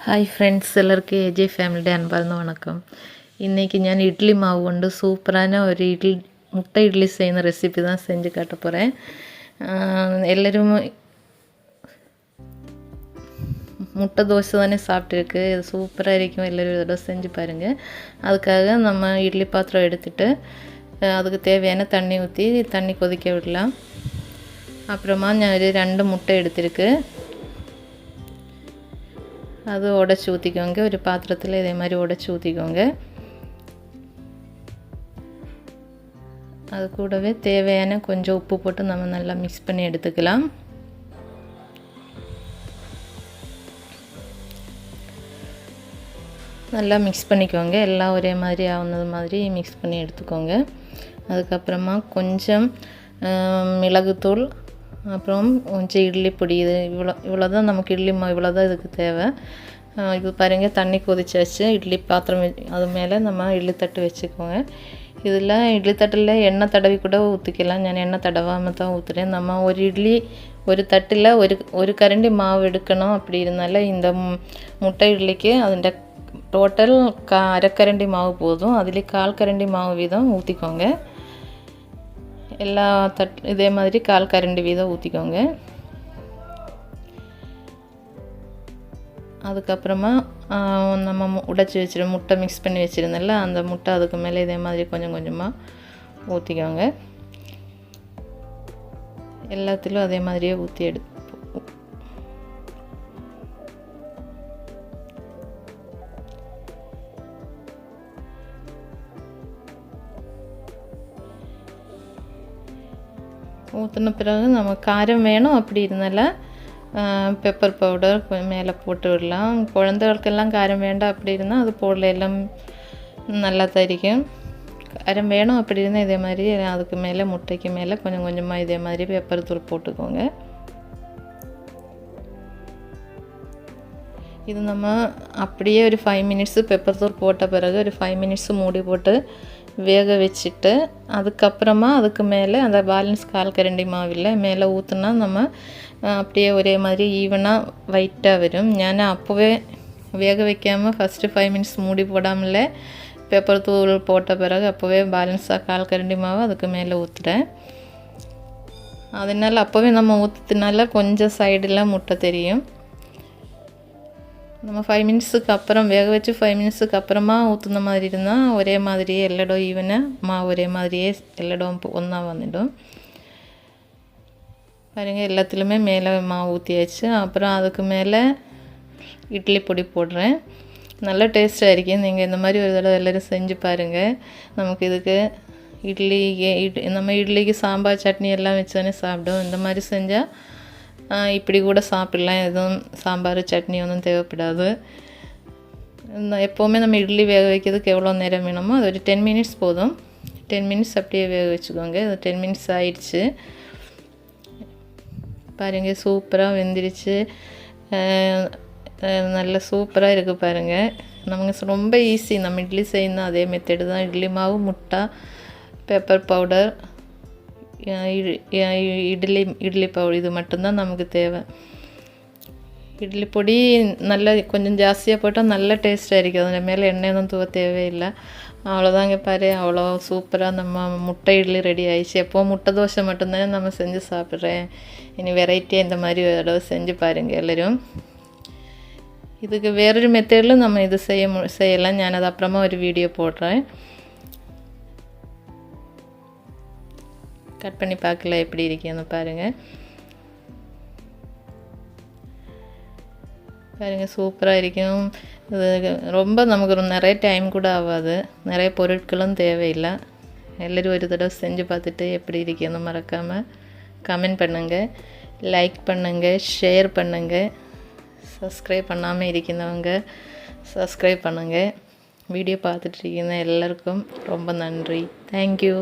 Hi friends എല്ലാവർക്കും A J ഫാമിലിയുടെ അൻപാർന്ന വണക്കം இன்றைக்கி ഞാൻ இட்லி மாவு கொண்டு சூப்பரான ஒரு இட்லி முட்டை இட்லி செய்யணும் ரெசிபி தான் செஞ்சு காட்ட போகிறேன் எல்லோரும் முட்டை தோசை தானே சாப்பிட்டுருக்கு இது சூப்பராக இருக்கும் எல்லோரும் இதோட செஞ்சு பாருங்கள் அதுக்காக நம்ம இட்லி பாத்திரம் எடுத்துகிட்டு அதுக்கு தேவையான தண்ணி ஊற்றி தண்ணி கொதிக்க விடலாம் அப்புறமா நான் ஒரு ரெண்டு முட்டை எடுத்திருக்கு அது உடச்சி ஊற்றிக்கோங்க ஒரு பாத்திரத்தில் இதே மாதிரி உடச்சி ஊற்றிக்கோங்க அது கூடவே தேவையான கொஞ்சம் உப்பு போட்டு நம்ம நல்லா மிக்ஸ் பண்ணி எடுத்துக்கலாம் நல்லா மிக்ஸ் பண்ணிக்கோங்க எல்லாம் ஒரே மாதிரி ஆகுனது மாதிரி மிக்ஸ் பண்ணி எடுத்துக்கோங்க அதுக்கப்புறமா கொஞ்சம் மிளகுத்தூள் அப்புறம் கொஞ்சம் இட்லி பொடி இது இவ்வளோ இவ்வளோ தான் நமக்கு இட்லி மா இவ்வளோ தான் இதுக்கு தேவை. இது பாருங்கள் தண்ணி கொதிச்சு வச்சு இட்லி பாத்திரம் அது மேலே நம்ம இட்லி தட்டு வச்சுக்கோங்க. இதில் இட்லி தட்டில் எண்ணெய் தடவி கூட ஊற்றிக்கலாம் நான் எண்ணெய் തടവാമ தான் ஊற்றுறேன் நம்ம ஒரு இட்லி ஒரு தட்டில் ஒரு ஒரு கரண்டி மாவு எடுக்கணும் அப்படி இருந்தால இந்த முட்டை இட்லிக்கு அதை டோட்டல் கா അരക്കരണ്ടി மாவு போதும். അതിൽ கால் கரண்டி மாவு വീതം ஊற்றிக்கோங்க எல்லா தட் இதே மாதிரி கால் கரண்டி வீதம் ஊற்றிக்கோங்க அதுக்கப்புறமா நம்ம உடைச்சி வச்சுரு முட்டை மிக்ஸ் பண்ணி வச்சுருந்தல அந்த முட்டை அதுக்கு மேலே இதே மாதிரி கொஞ்சம் கொஞ்சமாக ஊற்றிக்கோங்க எல்லாத்துலேயும் அதே மாதிரியே ஊற்றி எடு ஊற்றின பிறகு நம்ம காரம் வேணும் அப்படி இருந்தால பெப்பர் பவுடர் மேலே போட்டு விடலாம். குழந்தைகளுக்கெல்லாம் காரம் வேண்டாம் அப்படி இருந்தால் அது போடல எல்லாம் நல்லா தரிக்கும் காரம் வேணும் அப்படி இருந்தால் இதே மாதிரி அதுக்கு மேலே முட்டைக்கு மேலே கொஞ்சம் கொஞ்சமாக இதே மாதிரி பெப்பர் தூள் போட்டுக்கோங்க. இது நம்ம அப்படியே ஒரு ஃபைவ் மினிட்ஸ் பெப்பர் தூள் போட்ட பிறகு ஒரு ஃபைவ் மினிட்ஸ் மூடி போட்டு வேக வச்சுட்டு அதுக்கப்புறமா அதுக்கு மேலே அந்த பேலன்ஸ் கால் கரண்டி மாவில் மேலே ஊற்றுனா நம்ம அப்படியே ஒரே மாதிரி ஈவனாக ஒயிட்டாக வரும். ഞാൻ அப்போவே வேக வைக்காமல் ஃபஸ்ட்டு ஃபைவ் மினிட்ஸ் மூடி போடாமலே பேப்பர் தூள் போட்ட பிறகு அப்போவே பேலன்ஸாக கால் கரண்டி மாவு அதுக்கு மேலே ஊற்றுறேன் அதனால் அப்போவே நம்ம ஊற்றுறதுனால கொஞ்சம் சைடில் முட்டை தெரியும் நம்ம ஃபைவ் மினிட்ஸுக்கு அப்புறம் வேக வச்சு ஃபைவ் மினிட்ஸுக்கு அப்புறமா ஊற்றுன மாதிரி இருந்தால் ஒரே மாதிரியே எல்லடம் ஈவனாக மாவு ஒரே மாதிரியே எல்லடம் ஒன்றா வந்துடும் பாருங்கள் எல்லாத்துலேயுமே மேலே மாவு ஊற்றியாச்சு அப்புறம் அதுக்கு மேலே இட்லி பொடி போடுறேன் நல்ல டேஸ்ட்டாக இருக்கும் நீங்கள் இந்த மாதிரி ஒரு தடவை எல்லோரும் செஞ்சு பாருங்கள் நமக்கு இதுக்கு இட்லிக்கு நம்ம இட்லிக்கு சாம்பார் சட்னி எல்லாம் வச்சு தானே சாப்பிடும் இந்த மாதிரி செஞ்சால் இப்படி கூட சாப்பிட்லாம் எதுவும் சாம்பார் சட்னி ஒன்றும் தேவைப்படாது எப்போவுமே நம்ம இட்லி வேக வைக்கிறதுக்கு எவ்வளோ நேரம் வேணுமோ அது ஒரு டென் மினிட்ஸ் போதும் டென் மினிட்ஸ் அப்படியே வேக வச்சுக்கோங்க அது டென் மினிட்ஸ் ஆயிடுச்சு பாருங்கள் சூப்பராக வெந்துருச்சு நல்ல சூப்பராக இருக்குது பாருங்கள் நமக்கு ரொம்ப ஈஸி நம்ம இட்லி செய்யணும் அதே மெத்தடு தான் இட்லி மாவு முட்டை pepper powder idli idli powder இது மட்டும்தான் நமக்கு தேவை இட்லி பொடி நல்ல கொஞ்சம் ஜாஸ்தியாக போட்டால் நல்ல டேஸ்ட்டாக இருக்குது அதில் மேலே எண்ணெய் எதுவும் தூவ தேவையில்லை அவ்வளோதாங்க பாரு அவ்வளோ சூப்பராக நம்ம முட்டை இட்லி ரெடி ஆயிடுச்சு எப்போது முட்டை தோசை மட்டும்தானே நம்ம செஞ்சு சாப்பிட்றேன் இனி வெரைட்டியாக இந்த மாதிரி ஒரு தடவை செஞ்சு பாருங்கள் எல்லோரும் இதுக்கு வேறொரு மெத்தடில் நம்ம இது செய்ய மு செய்யலாம் ഞാൻ അത് അപ്പുറമ ഒരു വീഡിയോ போடுறேன் கட் பண்ணி பார்க்கல எப்படி இருக்கேன்னு பாருங்கள் பாருங்கள் சூப்பராக இருக்கும். இது ரொம்ப நமக்கு நிறைய டைம் கூட ஆகாது. நிறைய பொருட்களும் தேவையில்லை. எல்லோரும் ஒரு தடவை செஞ்சு பார்த்துட்டு எப்படி இருக்கேன்னு மறக்காமல் கமெண்ட் பண்ணுங்கள் லைக் பண்ணுங்கள் ஷேர் பண்ணுங்கள் சப்ஸ்கிரைப் பண்ணாமல் இருக்கிறவங்க சப்ஸ்கிரைப் பண்ணுங்கள் வீடியோ பார்த்துட்டு இருக்கிற எல்லாருக்கும் ரொம்ப நன்றி. தேங்க்யூ